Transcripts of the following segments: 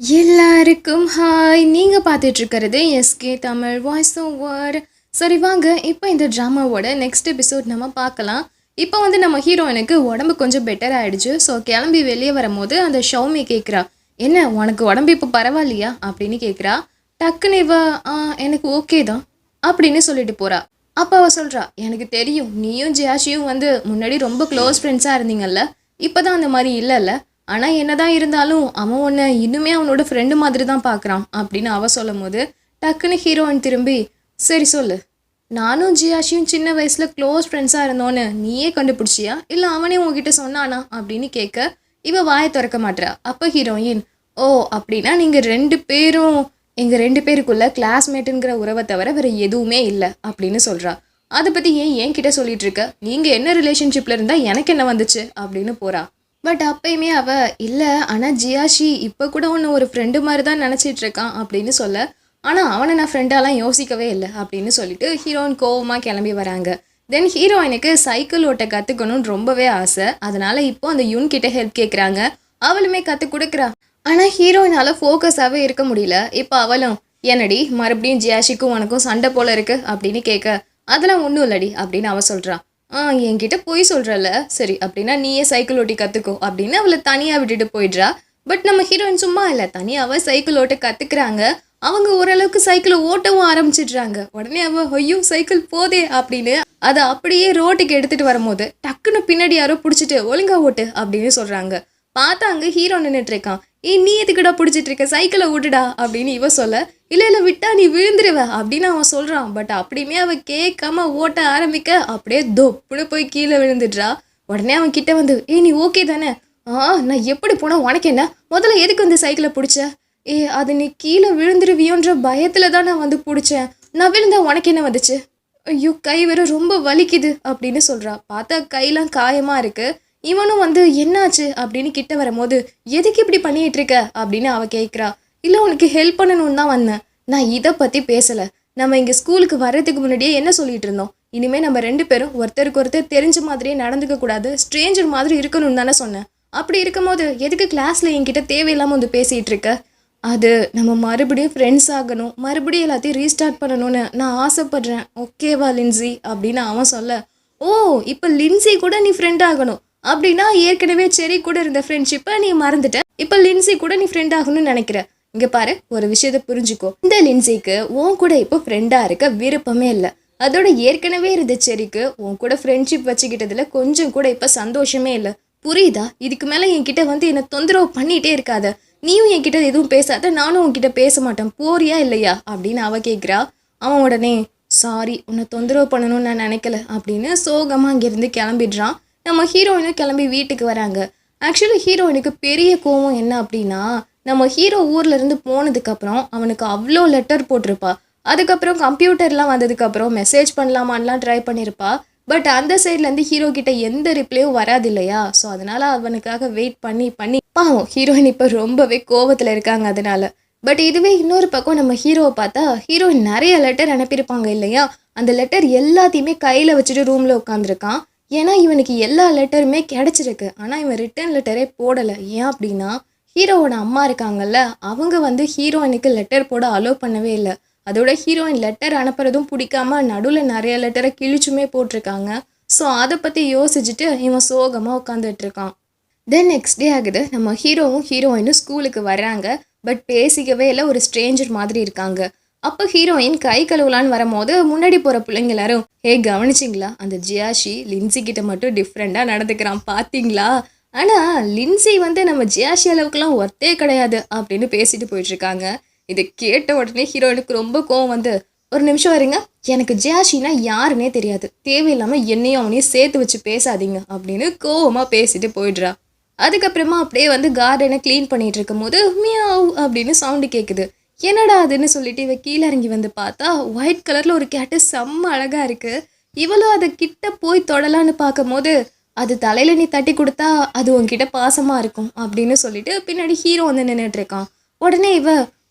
எல்லாருக்கும் ஹாய் நீங்கள் பார்த்துட்ருக்கிறது எஸ்கே தமிழ் வாய்ஸ் ஓவர் சரி வாங்க. இப்போ இந்த ட்ராமாவோட நெக்ஸ்ட் எபிசோட் நம்ம பார்க்கலாம். இப்போ வந்து நம்ம ஹீரோயினுக்கு உடம்பு கொஞ்சம் பெட்டர் ஆகிடுச்சு ஸோ கிளம்பி வெளியே வரும்போது அந்த ஷவுமி கேட்குறா என்ன உனக்கு உடம்பு இப்போ பரவாயில்லையா? அப்படின்னு கேட்குறா டக்குன்னு இவ "ஆ, எனக்கு ஓகே தான் அப்படின்னு சொல்லிட்டு போகிறா அப்போ அவள் சொல்கிறா எனக்கு தெரியும் நீயும் ஜியாஷியும் வந்து முன்னாடி ரொம்ப க்ளோஸ் ஃப்ரெண்ட்ஸாக இருந்தீங்கல்ல. இப்போதான் அந்த மாதிரி இல்லைல்ல. ஆனால் என்னதான் இருந்தாலும் அவன் உன்னை இன்னுமே அவனோட ஃப்ரெண்டு மாதிரி தான் பார்க்குறான் அப்படின்னு அவ சொல்லும் போது டக்குன்னு ஹீரோயின் திரும்பி சரி சொல்லு. நானும் ஜியாஷியும் சின்ன வயசில் க்ளோஸ் ஃப்ரெண்ட்ஸாக இருந்தோன்னு நீயே கண்டுபிடிச்சியா? இல்லை அவனே உங்ககிட்ட சொன்னானா? அப்படின்னு கேட்க இவ வாயை திறக்க மாட்டா அப்போ ஹீரோயின் ஓ அப்படின்னா நீங்கள் ரெண்டு பேரும் எங்கள் ரெண்டு பேருக்குள்ள கிளாஸ்மேட்டுங்கிற உறவை தவிர வேறு எதுவுமே இல்லை அப்படின்னு சொல்கிறா அதை பற்றி ஏன் என்கிட்ட சொல்லிட்டு இருக்க? நீங்கள் என்ன ரிலேஷன்ஷிப்பில் இருந்தால் எனக்கு என்ன வந்துச்சு? அப்படின்னு போகிறா பட் அப்பயுமே அவ இல்லை ஆனால் ஜியாஷி இப்போ கூட ஒன்று ஒரு ஃப்ரெண்டு மாதிரி தான் நினச்சிட்டு இருக்கான் அப்படின்னு சொல்ல ஆனால் அவனை நான் ஃப்ரெண்டாலாம் யோசிக்கவே இல்லை அப்படின்னு சொல்லிட்டு ஹீரோயின் கோவமாக கிளம்பி வராங்க. தென் ஹீரோயினுக்கு சைக்கிள் ஓட்ட கற்றுக்கணும்னு ரொம்பவே ஆசை. அதனால இப்போ அந்த யூன் கிட்ட ஹெல்ப் கேட்குறாங்க அவளுமே கற்றுக் கொடுக்குறா. ஆனால் ஹீரோயினால் ஃபோக்கஸாகவே இருக்க முடியல. இப்போ அவளும் என்னடி மறுபடியும் ஜியாஷிக்கும் உனக்கும் சண்டை போல இருக்கு அப்படின்னு கேட்க அதெல்லாம் ஒன்றும் இல்லடி அப்படின்னு அவ சொல்கிறான் ஆ என்கிட்ட போய் சொல்கிறல்ல சரி அப்படின்னா நீயே சைக்கிள் ஓட்டி கற்றுக்கோ அப்படின்னு அவளை தனியாக விட்டுட்டு போயிடுறா. பட் நம்ம ஹீரோயின் சும்மா இல்லை. தனியாக சைக்கிள் ஓட்ட கற்றுக்குறாங்க அவங்க ஓரளவுக்கு சைக்கிளை ஓட்டவும் ஆரம்பிச்சிடுறாங்க. உடனே அவள் ஐயோ சைக்கிள் போதே அப்படின்னு அதை அப்படியே ரோட்டுக்கு எடுத்துகிட்டு வரும்போது டக்குன்னு பின்னாடி யாரோ பிடிச்சிட்டு ஒழுங்கா ஓட்டு அப்படின்னு சொல்றாங்க. பார்த்தா அங்கே ஹீரோ நின்றுட்டு இருக்கான். ஏய் நீ எதுக்குடா பிடிச்சிட்டு இருக்க? சைக்கிளை விட்டுடா அப்படின்னு இவ சொல்ல இல்லை இல்லை விட்டா நீ விழுந்துருவ அப்படின்னு அவன் சொல்கிறான் பட் அப்படியுமே அவள் கேட்காம ஓட்ட ஆரம்பிக்க அப்படியே தொப்புன்னு போய் கீழே விழுந்துடுறா. உடனே அவன் கிட்டே வந்து ஏய் நீ ஓகே தானே? ஆ நான் எப்படி போனால் உனக்கு என்ன? முதல்ல எதுக்கு வந்து சைக்கிளை பிடிச்ச? ஏ அது நீ கீழே விழுந்துருவியோன்ற பயத்தில் தான் நான் வந்து பிடிச்சேன். நான் விழுந்தா உனக்கு என்ன வந்துச்சு? ஐயோ கை வேற ரொம்ப வலிக்குது அப்படின்னு சொல்றா. பார்த்தா கையெல்லாம் காயமாக இருக்குது இவனும் வந்து என்னாச்சு? அப்படின்னு கிட்ட வரும்போது எதுக்கு இப்படி பண்ணிட்டு இருக்க? அப்படின்னு அவள் கேட்குறா. இல்லை உனக்கு ஹெல்ப் பண்ணணும்னு தான் வந்தேன். நான் இதை பற்றி பேசலை. நம்ம இங்கே ஸ்கூலுக்கு வர்றதுக்கு முன்னாடியே என்ன சொல்லிட்டு இருந்தோம்? இனிமேல் நம்ம ரெண்டு பேரும் ஒருத்தருக்கு ஒருத்தர் தெரிஞ்ச மாதிரியே நடந்துக்க கூடாது. ஸ்ட்ரேஞ்சர் மாதிரி இருக்கணும்னு தானே சொன்னேன். அப்படி இருக்கும்போது எதுக்கு கிளாஸில் என்கிட்ட தேவையில்லாமல் வந்து பேசிகிட்டு இருக்க? அது நம்ம மறுபடியும் ஃப்ரெண்ட்ஸ் ஆகணும். மறுபடியும் எல்லாத்தையும் ரீஸ்டார்ட் பண்ணணும்னு நான் ஆசைப்பட்றேன். ஓகேவா லின்சி? அப்படின்னு அவன் சொல்ல. ஓ இப்போ லின்சி கூட நீ ஃப்ரெண்ட் ஆகணும். அப்படின்னா ஏற்கனவே செரி கூட இருந்த ஃப்ரெண்ட்ஷிப்பை நீ மறந்துட்ட. இப்போ லின்சி கூட நீ ஃப்ரெண்ட் ஆகணும்னு நினைக்கிற. இங்க பாரு ஒரு விஷயத்த புரிஞ்சுக்கோ. இந்த லின்சிக்கு உன் கூட இப்போ ஃப்ரெண்டா இருக்க விருப்பமே இல்லை. அதோட ஏற்கனவே இருந்த செரிக்கு உன் கூட ஃப்ரெண்ட்ஷிப் வச்சுக்கிட்டதுல கொஞ்சம் கூட இப்போ சந்தோஷமே இல்லை. புரியுதா? இதுக்கு மேலே என்கிட்ட வந்து என்னை தொந்தரவு பண்ணிட்டே இருக்காத. நீயும் என்கிட்ட எதுவும் பேசாத நானும் உன்கிட்ட பேச மாட்டேன். போறியா இல்லையா? அப்படின்னு அவ கேட்குறா அவன் உடனே சாரி உன்னை தொந்தரவு பண்ணணும்னு நான் நினைக்கல அப்படின்னு சோகமாக அங்கேருந்து கிளம்பிடுறான். நம்ம ஹீரோயினும் கிளம்பி வீட்டுக்கு வராங்க. ஆக்சுவலி ஹீரோயினுக்கு பெரிய கோவம் என்ன அப்படின்னா நம்ம ஹீரோ ஊர்லேருந்து போனதுக்கப்புறம் அவனுக்கு அவ்வளோ லெட்டர் போட்டிருப்பா. அதுக்கப்புறம் கம்ப்யூட்டர்லாம் வந்ததுக்கப்புறம் மெசேஜ் பண்ணலாமான்லாம் ட்ரை பண்ணியிருப்பா பட் அந்த சைட்லேருந்து ஹீரோ கிட்ட எந்த ரிப்ளையும் வராது இல்லையா? ஸோ அதனால் அவனுக்காக வெயிட் பண்ணி பண்ணி. பாவம் ஹீரோயின் இப்போ ரொம்பவே கோவத்தில் இருக்காங்க அதனால. பட் இதுவே இன்னொரு பக்கம் நம்ம ஹீரோவை பார்த்தா ஹீரோயின் நிறைய லெட்டர் அனுப்பியிருப்பாங்க இல்லையா? அந்த லெட்டர் எல்லாத்தையுமே கையில் வச்சுட்டு ரூமில் உட்காந்துருக்கான் ஏன்னா இவனுக்கு எல்லா லெட்டருமே கிடச்சிருக்கு. ஆனால் இவன் ரிட்டர்ன் லெட்டரே போடலை. ஏன் அப்படின்னா ஹீரோவோட அம்மா இருக்காங்கல்ல அவங்க வந்து ஹீரோயினுக்கு லெட்டர் போட அலோவ் பண்ணவே இல்லை. அதோட ஹீரோயின் லெட்டர் அனுப்புறதும் பிடிக்காம நடுவில் நிறைய லெட்டரை கிழிச்சுமே போட்டிருக்காங்க. ஸோ அதை பற்றி யோசிச்சுட்டு இவன் சோகமாக உட்காந்துட்டு இருக்கான். தென் நெக்ஸ்ட் டே ஆகுது. நம்ம ஹீரோவும் ஹீரோயினும் ஸ்கூலுக்கு வர்றாங்க. பட் பேசிக்கவே இல்லை ஒரு ஸ்ட்ரேஞ்சர் மாதிரி இருக்காங்க. அப்போ ஹீரோயின் கை கழுவலான்னு வரும்போது முன்னாடி போகிற பிள்ளைங்க எல்லாரும் ஹே கவனிச்சிங்களா? அந்த ஜியாஷி லின்சி கிட்ட மட்டும் டிஃப்ரெண்ட்டாக நடந்துக்கிறான். பார்த்தீங்களா ஆனால் லின்சி வந்து நம்ம ஜியாஷி அளவுக்குலாம் ஒர்த்தே கிடையாது அப்படின்னு பேசிட்டு போயிட்டுருக்காங்க. இது இதை கேட்ட உடனே ஹீரோயினுக்கு ரொம்ப கோவம் வந்து ஒரு நிமிஷம் வரீங்க எனக்கு ஜியாஷினா யாருன்னே தெரியாது. தேவையில்லாமல் என்னையும் அவனையும் சேர்த்து வச்சு பேசாதீங்க அப்படின்னு கோவமாக பேசிட்டு போயிடுறா. அதுக்கப்புறமா அப்படியே வந்து கார்டனை க்ளீன் பண்ணிட்டு இருக்கும்போது மியாவ் அப்படின்னு சவுண்டு கேட்குது என்னடா அதுன்னு சொல்லிட்டு இவ கீழே இறங்கி வந்து பார்த்தா ஒயிட் கலரில் ஒரு கேட்டு செம்ம அழகாக இருக்குது இவளும் அதை கிட்ட போய் தொடலான்னு பார்க்கும்போது அது தலையில் நீ தட்டி கொடுத்தா அது உன்கிட்ட பாசமாக இருக்கும் அப்படின்னு சொல்லிட்டு பின்னாடி ஹீரோ வந்து நின்றுட்டு இருக்கான். உடனே இவ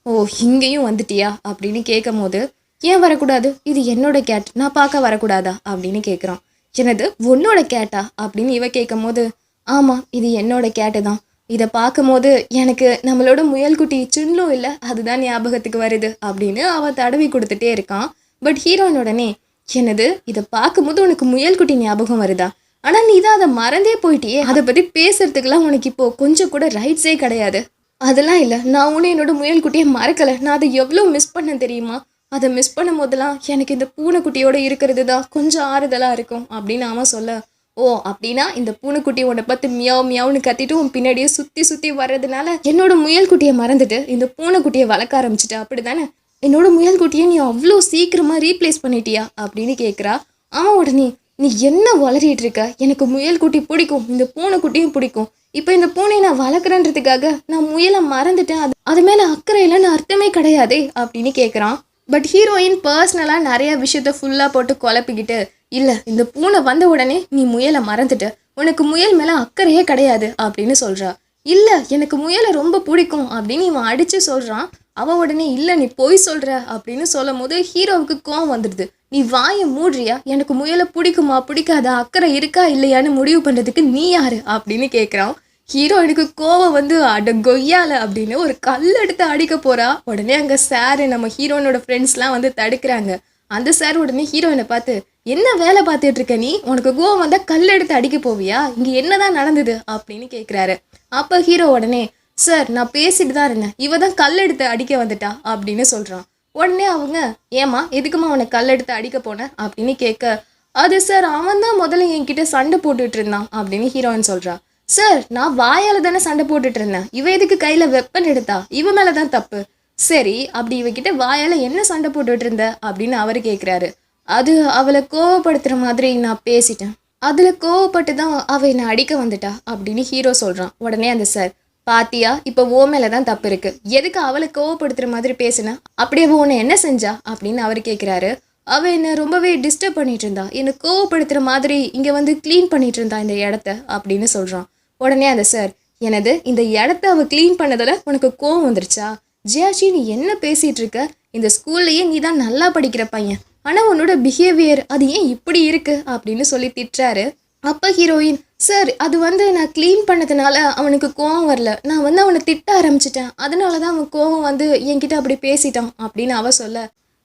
ஓ இங்கேயும் வந்துட்டியா? அப்படின்னு கேட்கும் போது ஏன் வரக்கூடாது? இது என்னோட கேட் நான் பார்க்க வரக்கூடாதா? அப்படின்னு கேட்குறான் என்னது உன்னோட கேட்டா அப்படின்னு இவ கேட்கும் போது ஆமாம் இது என்னோட கேட்டு தான். இதை பார்க்கும்போது எனக்கு நம்மளோட முயல்குட்டி சுன்லும் இல்லை அதுதான் ஞாபகத்துக்கு வருது அப்படின்னு அவன் தடவி கொடுத்துட்டே இருக்கான். பட் ஹீரோயின் உடனே என்னது இதை பார்க்கும்போது உனக்கு முயல்குட்டி ஞாபகம் வருதா? ஆனால் நீ தான் அதை மறந்தே போயிட்டியே. அதை பற்றி பேசுறதுக்கெல்லாம் உனக்கு இப்போது கொஞ்சம் கூட ரைட்ஸே கிடையாது. அதெல்லாம் இல்லை. நான் உன்னை என்னோட முயல்குட்டியை மறக்கலை. நான் அதை எவ்வளோ மிஸ் பண்ணேன் தெரியுமா? அதை மிஸ் பண்ணும் போதெல்லாம் எனக்கு இந்த பூனைக்குட்டியோட இருக்கிறது தான் கொஞ்சம் ஆறுதலாக இருக்கும் அப்படின்னு அவன் சொல்ல ஓ அப்படின்னா இந்த பூனைக்குட்டி உன்னை பார்த்து மியாவ் மியாவ்னு கத்திட்டு உன் பின்னாடியே சுற்றி சுற்றி வர்றதுனால என்னோட முயல்குட்டியை மறந்துட்டு இந்த பூனைக்குட்டியை வளர்க்க ஆரம்பிச்சிட்ட. அப்படி தானே என்னோட முயல்குட்டியை நீ அவ்வளோ சீக்கிரமாக ரீப்ளேஸ் பண்ணிட்டியா? அப்படின்னு கேட்குறா அவன் உடனே நீ என்ன வளரிட்டு இருக்க எனக்கு முயல் குட்டி பிடிக்கும் இந்த பூனைக்குட்டியும் பிடிக்கும். இப்போ இந்த பூனையை நான் வளர்க்குறேன்றதுக்காக நான் முயலை மறந்துட்டேன். அது அது மேலே அக்கறை இல்லைன்னு அர்த்தமே கிடையாதே அப்படின்னு கேட்குறான் பட் ஹீரோயின் பர்சனலாக நிறைய விஷயத்த ஃபுல்லாக போட்டு குழப்பிக்கிட்டு இல்லை இந்த பூனை வந்த உடனே நீ முயலை மறந்துட்ட. உனக்கு முயல் மேலே அக்கறையே கிடையாது அப்படின்னு சொல்கிறா இல்லை எனக்கு முயலை ரொம்ப பிடிக்கும் அப்படின்னு இவன் அடித்து சொல்கிறான் அவன் உடனே இல்லை நீ பொய் சொல்கிற அப்படின்னு சொல்லும் போது ஹீரோவுக்கு கோவம் வந்துடுது. நீ வாயை மூடுறியா? எனக்கு முயலை பிடிக்குமா? பிடிக்காதா? அக்கறை இருக்கா? இல்லையான்னு முடிவு பண்ணுறதுக்கு நீ யாரு? அப்படின்னு கேட்குறான் ஹீரோயினுக்கு கோவம் வந்து அட கொய்யால அப்படின்னு ஒரு கல் எடுத்து அடிக்க போறா. உடனே அங்கே சாரு நம்ம ஹீரோயினோட ஃப்ரெண்ட்ஸ்லாம் வந்து தடுக்கிறாங்க. அந்த சார் உடனே ஹீரோயினை பார்த்து என்ன வேலை பார்த்துட்டு இருக்க நீ? உனக்கு கோவம் வந்தால் கல் எடுத்து அடிக்க போவியா? இங்கே என்னதான் நடந்தது? அப்படின்னு கேட்குறாரு அப்போ ஹீரோ உடனே சார் நான் பேசிட்டு தான் இருந்தேன். இவ தான் கல் எடுத்து அடிக்க வந்துட்டா அப்படின்னு சொல்கிறான் உடனே அவங்க ஏமா எதுக்குமா அவனை கல் எடுத்து அடிக்க போன? அப்படின்னு கேட்க அது சார் அவன் தான் முதல்ல என்கிட்ட சண்டை போட்டுட்டு இருந்தான் அப்படின்னு ஹீரோயின் சொல்கிறான் சார் நான் வாயால் தானே சண்டை போட்டுட்டு இருந்தேன். இவ எதுக்கு கையில் வெப்பன் எடுத்தா? இவ மேலதான் தப்பு. சரி அப்படி இவகிட்ட வாயால் என்ன சண்டை போட்டுட்டு இருந்த? அப்படின்னு அவர் கேட்குறாரு அது அவளை கோவப்படுத்துகிற மாதிரி நான் பேசிட்டேன். அதில் கோவப்பட்டு தான் அவள் என்னை அடிக்க வந்துட்டா அப்படின்னு ஹீரோ சொல்கிறான் உடனே அந்த சார் பாத்தியா இப்போ ஓ மேல தான் தப்பு இருக்கு. எதுக்கு அவளை கோவப்படுத்துற மாதிரி பேசுன? அப்படியே உன்னை என்ன செஞ்சா? அப்படின்னு அவர் கேட்குறாரு அவ என்னை ரொம்பவே டிஸ்டர்ப் பண்ணிட்டு இருந்தா. என்னை கோவப்படுத்துகிற மாதிரி இங்கே வந்து க்ளீன் பண்ணிட்டு இருந்தா இந்த இடத்த அப்படின்னு சொல்கிறான் உடனே அந்த சார் எனது இந்த இடத்த அவ க்ளீன் பண்ணதில் உனக்கு கோவம் வந்துருச்சா? ஜியாஷி நீ என்ன பேசிகிட்டு இருக்க? இந்த ஸ்கூல்லையே நீ தான் நல்லா படிக்கிற பையன். ஆனால் உன்னோட பிஹேவியர் அது ஏன் இப்படி இருக்குது அப்படின்னு சொல்லி திட்டுறாரு. அப்ப ஹீரோயின் சார் அது வந்து நான் க்ளீன் பண்ணதுனால அவனுக்கு கோவம் வரல. நான் வந்து அவனை திட்ட ஆரம்பிச்சிட்டேன். அதனால தான் அவன் கோவம் வந்து என்கிட்ட அப்படி பேசிட்டான் அப்படின்னு அவன் சொல்ல.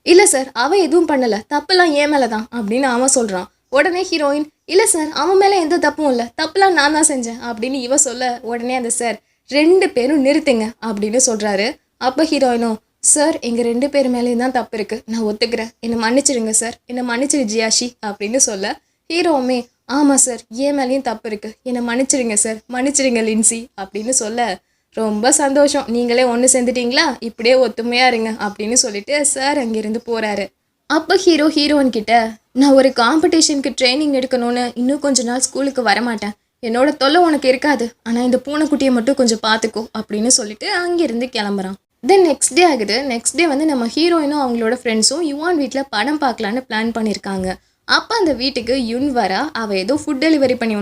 இல்லை சார் அவன் எதுவும் பண்ணலை. தப்புலாம் ஏன் மேலே தான் அப்படின்னு அவன் சொல்கிறான் உடனே ஹீரோயின் இல்லை சார் அவன் மேலே எந்த தப்பும் இல்லை. தப்புலாம் நான் தான் செஞ்சேன் அப்படின்னு இவ சொல்ல. உடனே அந்த சார் ரெண்டு பேரும் நிறுத்துங்க அப்படின்னு சொல்கிறாரு அப்போ ஹீரோயினும் சார் எங்கள் ரெண்டு பேர் மேலேயும் தான் தப்பு இருக்குது நான் ஒத்துக்கிறேன். என்னை மன்னிச்சிடுங்க சார் என்னை மன்னிச்சிடு ஜியாஷி அப்படின்னு சொல்ல. ஹீரோவுமே ஆமாம் சார். ஏன் மேலேயும் தப்பு இருக்குது என்னை மன்னிச்சிடுங்க சார். மன்னிச்சிடுங்க லின்சி அப்படின்னு சொல்ல ரொம்ப சந்தோஷம். நீங்களே ஒன்று சேர்ந்துட்டீங்களா? இப்படியே ஒத்துமையாக இருங்க அப்படின்னு சொல்லிட்டு சார் அங்கேருந்து போகிறாரு அப்போ ஹீரோ ஹீரோயின் கிட்ட நான் ஒரு காம்படிஷனுக்கு ட்ரைனிங் எடுக்கணும்னு இன்னும் கொஞ்ச நாள் ஸ்கூலுக்கு வரமாட்டேன். என்னோட தொல்லை உனக்கு இருக்காது. ஆனால் இந்த பூனைக்குட்டியை மட்டும் கொஞ்சம் பார்த்துக்கோ அப்படின்னு சொல்லிட்டு அங்கேருந்து கிளம்புறான். தென் நெக்ஸ்ட் டே ஆகுது. நெக்ஸ்ட் டே வந்து நம்ம ஹீரோயினும் அவங்களோட ஃப்ரெண்ட்ஸும் யுவான் வீட்டில் படம் பார்க்கலான்னு பிளான் பண்ணியிருக்காங்க அப்போ அந்த வீட்டுக்கு யுன் வரா. அவள் ஏதோ ஃபுட் டெலிவரி பண்ணி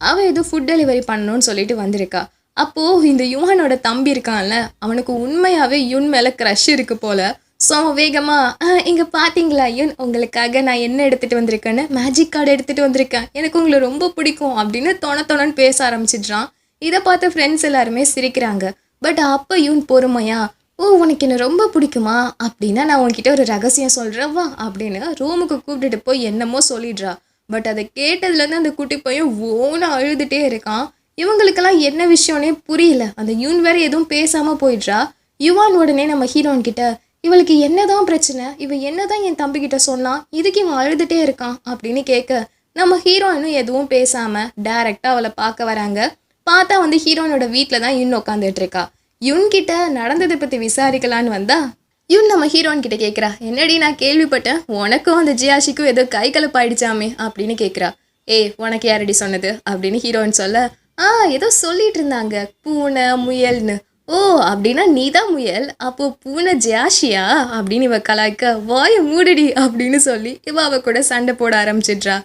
அவள் ஏதோ ஃபுட் டெலிவரி பண்ணணும்னு சொல்லிட்டு வந்திருக்கா. அப்போது இந்த யுவனோட தம்பி இருக்கான்ல அவனுக்கு உண்மையாகவே யுன் மேலே க்ரஷ் இருக்கு போல். ஸோ அவன் வேகமாக இங்கே பார்த்தீங்களா யுன்? உங்களுக்காக நான் என்ன எடுத்துகிட்டு வந்திருக்கேன்னு மேஜிக் கார்டு எடுத்துகிட்டு வந்திருக்கேன். எனக்கு உங்களை ரொம்ப பிடிக்கும் அப்படின்னு தொண தொணன்னு பேச ஆரம்பிச்சிடுறான். இதை பார்த்து ஃப்ரெண்ட்ஸ் எல்லாருமே சிரிக்கிறாங்க. பட் அப்போ யூன் பொறுமையாக ஓ உனக்கு என்ன ரொம்ப பிடிக்குமா? அப்படின்னா நான் உன்கிட்ட ஒரு ரகசியம் சொல்கிறேன் வா அப்படின்னு ரூமுக்கு கூப்பிட்டுட்டு போய் என்னமோ சொல்லிடுறா. பட் அதை கேட்டதுலேருந்து அந்த குட்டி பையன் ஓன அழுதுகிட்டே இருக்கான். இவங்களுக்கெல்லாம் என்ன விஷயம்னே புரியல. அந்த யூன் வேற எதுவும் பேசாமல் போயிடுறா. யுவான் உடனே நம்ம ஹீரோன்கிட்ட கிட்ட இவளுக்கு என்னதான் பிரச்சனை? இவ என்னதான் என் தம்பிக்கிட்ட சொன்னான் இதுக்கு இவன் அழுதுகிட்டே இருக்கான் அப்படின்னு கேட்க நம்ம ஹீரோயினும் எதுவும் பேசாமல் டேரெக்டாக அவளை பார்க்க வராங்க. பார்த்தா வந்து ஹீரோயினோட வீட்டில் தான் இன்னும் உட்காந்துட்டு இருக்கா. யுன்கிட்ட நடந்ததை பத்தி விசாரிக்கலான்னு வந்தா? யுன் நம்ம ஹீரோயின் கிட்ட கேட்குறா என்னடி நான் கேள்விப்பட்டேன்? உனக்கும் அந்த ஜியாஷிக்கும் ஏதோ கை கலப்பாயிடுச்சாமே அப்படின்னு கேட்குறா ஏய் உனக்கு யாரடி சொன்னது? அப்படின்னு ஹீரோயின் சொல்ல ஆ ஏதோ சொல்லிட்டு இருந்தாங்க. பூனை முயல்னு. ஓ அப்படின்னா நீ தான் முயல். அப்போ பூனை ஜியாஷியா? அப்படின்னு இவ கலாய்க்க வாய மூடடி. அப்படின்னு சொல்லி இவ அவ கூட சண்டை போட ஆரம்பிச்சிடுறா.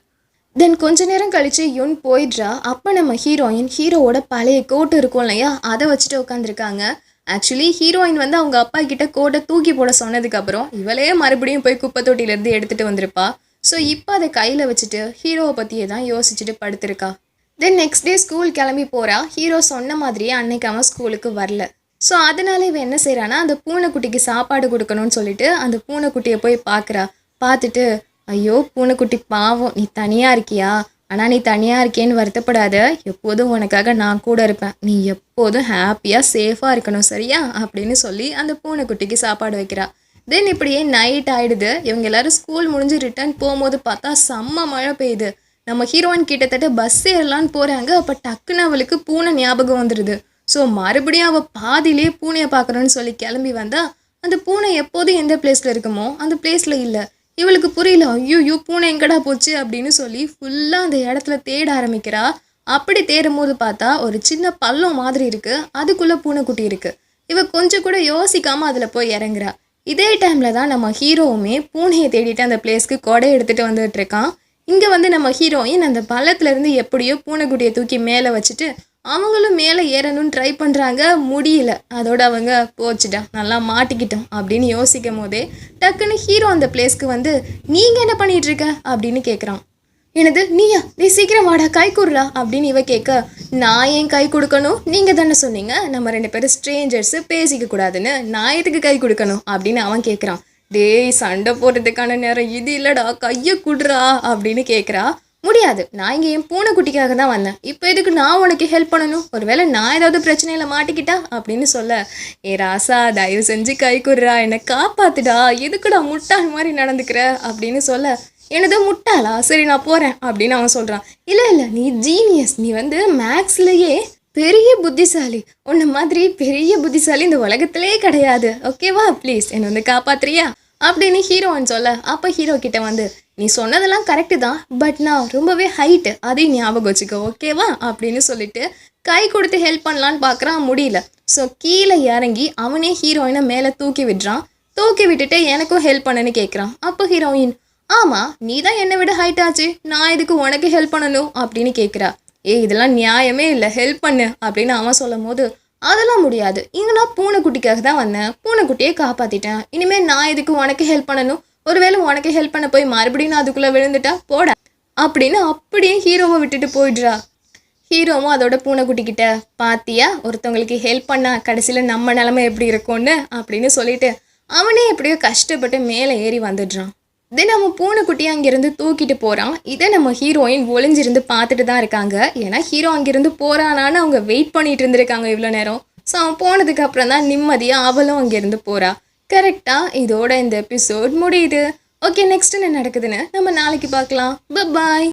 தென் கொஞ்ச நேரம் கழிச்சு யுன் போயிடுறா. அப்போ நம்ம ஹீரோயின் ஹீரோவோட பழைய கோட்டு இருக்கும் இல்லையா? அதை வச்சுட்டு உட்காந்துருக்காங்க ஆக்சுவலி ஹீரோயின் வந்து அவங்க அப்பா கிட்ட கோட்டை தூக்கி போட சொன்னதுக்கப்புறம் இவளே மறுபடியும் போய் குப்பை தொட்டியிலேருந்து எடுத்துகிட்டு வந்திருப்பா. ஸோ இப்போ அதை கையில் வச்சுட்டு ஹீரோவை பற்றியே தான் யோசிச்சுட்டு படுத்திருக்கா. தென் நெக்ஸ்ட் டே ஸ்கூல் கிளம்பி போகிறா ஹீரோ சொன்ன மாதிரியே அன்னைக்கு அவன் ஸ்கூலுக்கு வரல. ஸோ அதனால இவன் என்ன செய்கிறான்னா அந்த பூனைக்குட்டிக்கு சாப்பாடு கொடுக்கணும்னு சொல்லிட்டு அந்த பூனைக்குட்டியை போய் பார்க்குறா பார்த்துட்டு ஐயோ பூனைக்குட்டி பாவம். நீ தனியாக இருக்கியா? ஆனால் நீ தனியாக இருக்கேன்னு வருத்தப்படாத. எப்போதும் உனக்காக நான் கூட இருப்பேன். நீ எப்போதும் ஹாப்பியாக சேஃபாக இருக்கணும் சரியா? அப்படின்னு சொல்லி அந்த பூனைக்குட்டிக்கு சாப்பாடு வைக்கிறா. தென் இப்படியே நைட் ஆயிடுது. இவங்க எல்லாரும் ஸ்கூல் முடிஞ்சு ரிட்டர்ன் போகும்போது பார்த்தா செம்ம மழை பெய்யுது. நம்ம ஹீரோயின் கிட்டத்தட்ட பஸ் ஏறலான்னு போகிறாங்க அப்போ டக்குன்னு அவளுக்கு பூனை ஞாபகம் வந்துடுது ஸோ மறுபடியும் அவள் பாதியிலே பூனையை பார்க்குறோன்னு சொல்லி கிளம்பி வந்தால் அந்த பூனை எப்போதும் எந்த பிளேஸில் இருக்குமோ அந்த பிளேஸில் இல்லை. இவளுக்கு புரியல ஐயோ பூனை எங்கடா போச்சு அப்படின்னு சொல்லி ஃபுல்லாக அந்த இடத்துல தேட ஆரம்பிக்கிறா. அப்படி தேடும் போது பார்த்தா ஒரு சின்ன பள்ளம் மாதிரி இருக்கு. அதுக்குள்ளே பூனைக்குட்டி இருக்கு. இவ கொஞ்சம் கூட யோசிக்காம அதில் போய் இறங்குறா. இதே டைமில் தான் நம்ம ஹீரோவுமே பூனையை தேடிட்டு அந்த பிளேஸ்க்கு கொடை எடுத்துகிட்டு வந்துட்டு இருக்கான். இங்கே வந்து நம்ம ஹீரோயின் அந்த பள்ளத்துல இருந்து எப்படியோ பூனைக்குட்டியை தூக்கி மேலே வச்சுட்டு அவங்களும் மேலே ஏறணும்னு ட்ரை பண்ணுறாங்க முடியல. அதோட அவங்க போச்சுடா நல்லா மாட்டிக்கிட்டோம் அப்படின்னு யோசிக்கும் போதே டக்குன்னு ஹீரோ அந்த பிளேஸ்க்கு வந்து நீங்கள் என்ன பண்ணிகிட்ருக்க இருக்க அப்படின்னு கேட்குறான் எனது நீயா? நீ சீக்கிரம் வாடா கை கொடுறா அப்படின்னு இவ கேட்க நான் ஏன் கை கொடுக்கணும்? நீங்கள் தானே சொன்னீங்க. நம்ம ரெண்டு பேரும் ஸ்ட்ரேஞ்சர்ஸு பேசிக்க கூடாதுன்னு நான் எதுக்கு கை கொடுக்கணும்? அப்படின்னு அவன் கேட்குறான் டேய் சண்டை போடுறதுக்கான நேரம் இது இல்லைடா கையை குடுறா அப்படின்னு கேட்குறா முடியாது. நான் இங்கே என் பூனைக்குட்டிக்காக தான் வந்தேன். இப்போ எதுக்கு நான் உனக்கு ஹெல்ப் பண்ணணும்? ஒருவேளை நான் ஏதாவது பிரச்சனையில் மாட்டிக்கிட்டா? அப்படின்னு சொல்ல ஏ ராசா தயவு செஞ்சு கை குடுறா. என்னை காப்பாத்துடா. எதுக்குடா முட்டாள் மாதிரி நடந்துக்கிற? அப்படின்னு சொல்ல எனது முட்டாளா? சரி நான் போகிறேன் அப்படின்னு அவன் சொல்கிறான் இல்லை இல்லை நீ ஜீனியஸ் நீ வந்து மேக்ஸ்லேயே பெரிய புத்திசாலி. உன்ன மாதிரி பெரிய புத்திசாலி இந்த உலகத்திலே கிடையாது. ஓகேவா ப்ளீஸ் என்னை வந்து காப்பாத்துறியா? அப்படின்னு ஹீரோன்னு சொல்ல அப்போ ஹீரோ கிட்ட வந்து நீ சொன்னதெல்லாம் கரெக்டு தான் பட் நான் ரொம்பவே ஹைட்டு அதையும் ஞாபகம் வச்சுக்கோ ஓகேவா அப்படின்னு சொல்லிட்டு கை கொடுத்து ஹெல்ப் பண்ணலான்னு பார்க்குறான் முடியல. ஸோ கீழே இறங்கி அவனே ஹீரோயினை மேலே தூக்கி விடுறான். தூக்கி விட்டுட்டு எனக்கும் ஹெல்ப் பண்ணுன்னு கேட்குறான் அப்போ ஹீரோயின் ஆமாம் நீ தான் என்னை விட ஹைட் ஆச்சு. நான் இதுக்கு உனக்கு ஹெல்ப் பண்ணணும்? அப்படின்னு கேட்குறா ஏய் இதெல்லாம் நியாயமே இல்லை. ஹெல்ப் பண்ணு அப்படின்னு அவன் சொல்லும் போது அதெல்லாம் முடியாது. இங்கே நான் பூனைக்குட்டிக்காக தான் வந்தேன். பூனைக்குட்டியை காப்பாற்றிட்டேன் இனிமேல் நான் இதுக்கு உனக்கு ஹெல்ப் பண்ணணும்? ஒருவேளை உனக்கு ஹெல்ப் பண்ண போய் மறுபடியும் நான் அதுக்குள்ளே விழுந்துட்டா போட. அப்படின்னு அப்படியே ஹீரோவை விட்டுட்டு போயிடுறா. ஹீரோவும் அதோட பூனைக்குட்டிக்கிட்ட பாத்தியா ஒருத்தவங்களுக்கு ஹெல்ப் பண்ணா கடைசியில் நம்ம நிலமை எப்படி இருக்கும்னு? அப்படின்னு சொல்லிட்டு அவனே எப்படியோ கஷ்டப்பட்டு மேலே ஏறி வந்துடுறான். தென் நம்ம பூனைக்குட்டியை அங்கேருந்து தூக்கிட்டு போகிறான் இதை நம்ம ஹீரோயின் ஒளிஞ்சிருந்து பார்த்துட்டு தான் இருக்காங்க. ஏன்னா ஹீரோ அங்கேருந்து போகிறானான்னு அவங்க வெயிட் பண்ணிட்டு இருந்திருக்காங்க இவ்வளோ நேரம். ஸோ அவன் போனதுக்கு அப்புறம் தான் நிம்மதியாக அவளும் அங்கேருந்து போகிறா கரெக்டாக இதோட இந்த எபிசோட் முடியுது. ஓகே நெக்ஸ்ட் என்ன நடக்குதுன்னு நம்ம நாளைக்கு பார்க்கலாம். பாய்